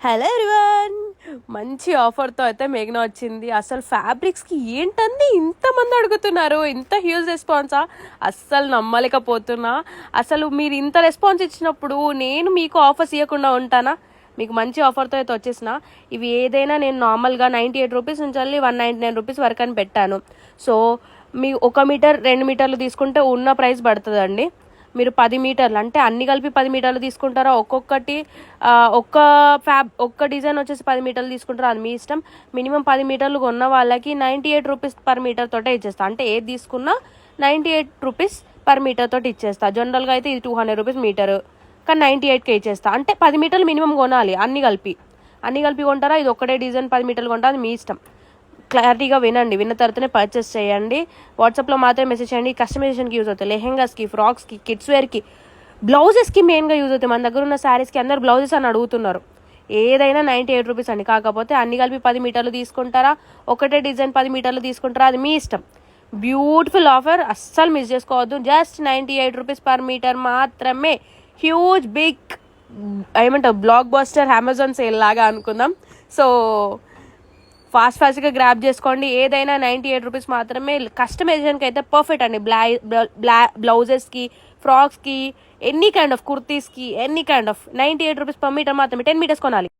Hello everyone! మంచి ఆఫర్తో అయితే మేఘన వచ్చింది. అసలు ఫ్యాబ్రిక్స్కి ఏంటంది ఇంతమంది అడుగుతున్నారు? ఇంత హ్యూజ్ రెస్పాన్సా అస్సలు నమ్మలేకపోతున్నా. అసలు మీరు ఇంత రెస్పాన్స్ ఇచ్చినప్పుడు నేను మీకు ఆఫర్స్ ఇవ్వకుండా ఉంటానా? మీకు మంచి ఆఫర్తో అయితే వచ్చేసిన. ఇవి ఏదైనా నేను నార్మల్గా నైంటీ ఎయిట్ రూపీస్ నుంచి వెళ్ళి వన్ నైంటీ నైన్ రూపీస్ వరకు అని పెట్టాను. సో మీ ఒక మీటర్ రెండు మీటర్లు తీసుకుంటే ఉన్న ప్రైస్ పడుతుందండి. మీరు పది మీటర్లు అంటే అన్ని కలిపి పది మీటర్లు తీసుకుంటారా? ఒక్కొక్కటి ఒక్క ఫ్యాబ్ ఒక్క డిజైన్ వచ్చేసి పది మీటర్లు తీసుకుంటారా? అది మీ ఇష్టం. మినిమం పది మీటర్లు కొన్న వాళ్ళకి ninety eight rupees per metre తోటే ఇచ్చేస్తా. అంటే ఏది తీసుకున్నా ninety eight rupees per metre తోటి ఇచ్చేస్తా. జనరల్గా అయితే ఇది టూ హండ్రెడ్ రూపీస్ మీటర్. కానీ నైంటీ ఎయిట్కే ఇచ్చేస్తా. అంటే పది మీటర్లు మినిమం కొనాలి అన్ని కలిపి. అన్ని కలిపి కొంటారా? ఇది ఒక్కటే డిజైన్ పది మీటర్లు కొంటారా అది మీ ఇష్టం. క్లారిటీగా వినండి. విన్న తర్వాతనే పర్చేస్ చేయండి. వాట్సాప్లో మాత్రమే మెసేజ్ చేయండి. కస్టమైజేషన్కి యూజ్ అవుతాయి. లెహెంగాస్కి ఫ్రాక్స్కి కిడ్స్ వేర్కి బ్లౌజెస్కి మెయిన్గా యూజ్ అవుతాయి. మన దగ్గర ఉన్న శారీస్కి అందరు బ్లౌజెస్ అని అడుగుతున్నారు. ఏదైనా నైంటీ ఎయిట్ రూపీస్ అండి కాకపోతే అన్ని కలిపి పది మీటర్లు తీసుకుంటారా? ఒకటే డిజైన్ పది మీటర్లు తీసుకుంటారా? అది మీ ఇష్టం. బ్యూటిఫుల్ ఆఫర్ అస్సలు మిస్ చేసుకోవద్దు. Just ninety eight rupees per metre మాత్రమే. హ్యూజ్ బిగ్ ఏమంటారు? బ్లాక్ బస్టర్ అమెజాన్ సేల్ లాగా అనుకుందాం. సో ఫాస్ట్ ఫాస్ట్గా గ్రాప్ చేసుకోండి. ఏదైనా నైంటీ ఎయిట్ రూపీస్ మాత్రమే కస్టమైజేషన్కి అయితే పర్ఫెక్ట్ అండి. బ్లా బ్లా బ్లౌజెస్కి ఫ్రాక్స్కి any kind of కుర్తీస్కి any kind of ninety eight rupees per metre మాత్రమే టెన్ మీటర్స్ కొనాలి.